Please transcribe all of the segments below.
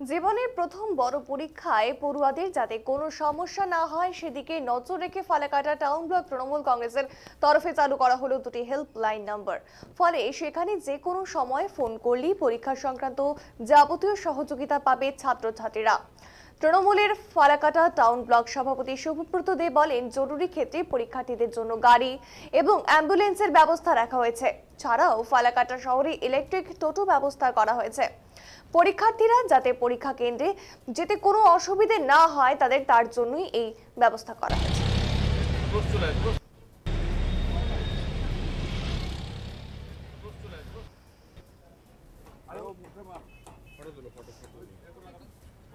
জীবনের প্রথম বড় পরীক্ষায় পড়ুয়াদের যাতে কোনো সমস্যা না হয়, সেদিকে নজর রেখে ফালাকাটা টাউন ব্লক তৃণমূল কংগ্রেসের তরফে চালু করা হলো দুটি হেল্পলাইন নাম্বার। ফলে সেখানে যে কোনো সময় ফোন করলেই পরীক্ষা সংক্রান্ত যাবতীয় সহযোগিতা পাবে ছাত্রছাত্রীরা। তৃণমূলের ফালাকাটা টাউন ব্লক সভাপতি শুভব্রত দে বলেন, জরুরি ক্ষেত্রে পরীক্ষার্থীদের জন্য গাড়ি এবং অ্যাম্বুলেন্সের ব্যবস্থা রাখা হয়েছে। ছাড়াও ফালাকাটা শহরে ইলেকট্রিক টোটো ব্যবস্থা করা হয়েছে। পরীক্ষার্থীরা যাতে পরীক্ষা কেন্দ্রে যেতে কোনো অসুবিধে না হয়, তাদের তার জন্যই এই ব্যবস্থা করা হয়েছে।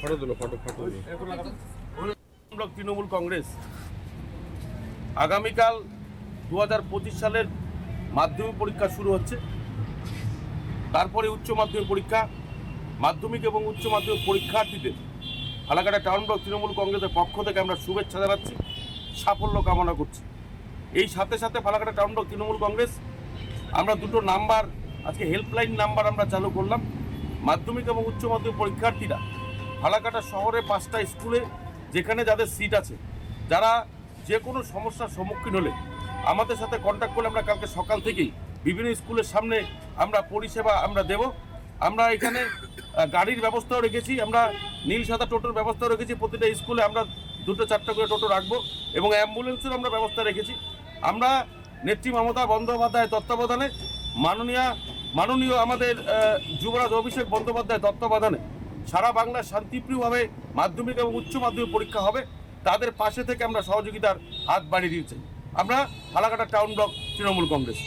ফটো তুলো photo photo block Trinamool Congress. আগামীকাল দুই হাজার পঁচিশ সালের মাধ্যমিক পরীক্ষা শুরু হচ্ছে। তারপরে উচ্চ মাধ্যমিক পরীক্ষা মাধ্যমিক এবং উচ্চ মাধ্যমিক পরীক্ষার্থীদের ফালাকাটা টাউন ব্লক তৃণমূল কংগ্রেসের পক্ষ থেকে আমরা শুভেচ্ছা জানাচ্ছি সাফল্য কামনা করছি। এই সাথে সাথে ফালাকাটা টাউন ব্লক তৃণমূল কংগ্রেস আমরা দুটো নাম্বার, আজকে হেল্পলাইন নাম্বার আমরা চালু করলাম। মাধ্যমিক এবং উচ্চ মাধ্যমিক পরীক্ষার্থীরা ফালাকাটা শহরে পাঁচটা স্কুলে, যেখানে যাদের সিট আছে, যারা যে কোনো সমস্যার সম্মুখীন হলে আমাদের সাথে কন্ট্যাক্ট করলে আমরা কালকে সকাল থেকেই বিভিন্ন স্কুলের সামনে আমরা পরিষেবা আমরা দেব। আমরা এখানে গাড়ির ব্যবস্থাও রেখেছি, আমরা নীল সাদা টোটোর ব্যবস্থাও রেখেছি, প্রতিটা স্কুলে আমরা দুটো চারটা করে টোটো রাখব এবং অ্যাম্বুলেন্সের আমরা ব্যবস্থা রেখেছি। আমরা নেত্রী মমতা বন্দ্যোপাধ্যায়ের তত্ত্বাবধানে, মাননীয় মাননীয় আমাদের যুবরাজ অভিষেক বন্দ্যোপাধ্যায়ের তত্ত্বাবধানে সারা বাংলায় শান্তিপ্রিয়ভাবে মাধ্যমিক এবং উচ্চ মাধ্যমিক পরীক্ষা হবে। তাদের পাশে থেকে আমরা সহযোগিতার হাত বাড়িয়ে দিয়েছি আমরা ফালাকাটা টাউন ব্লক তৃণমূল কংগ্রেস।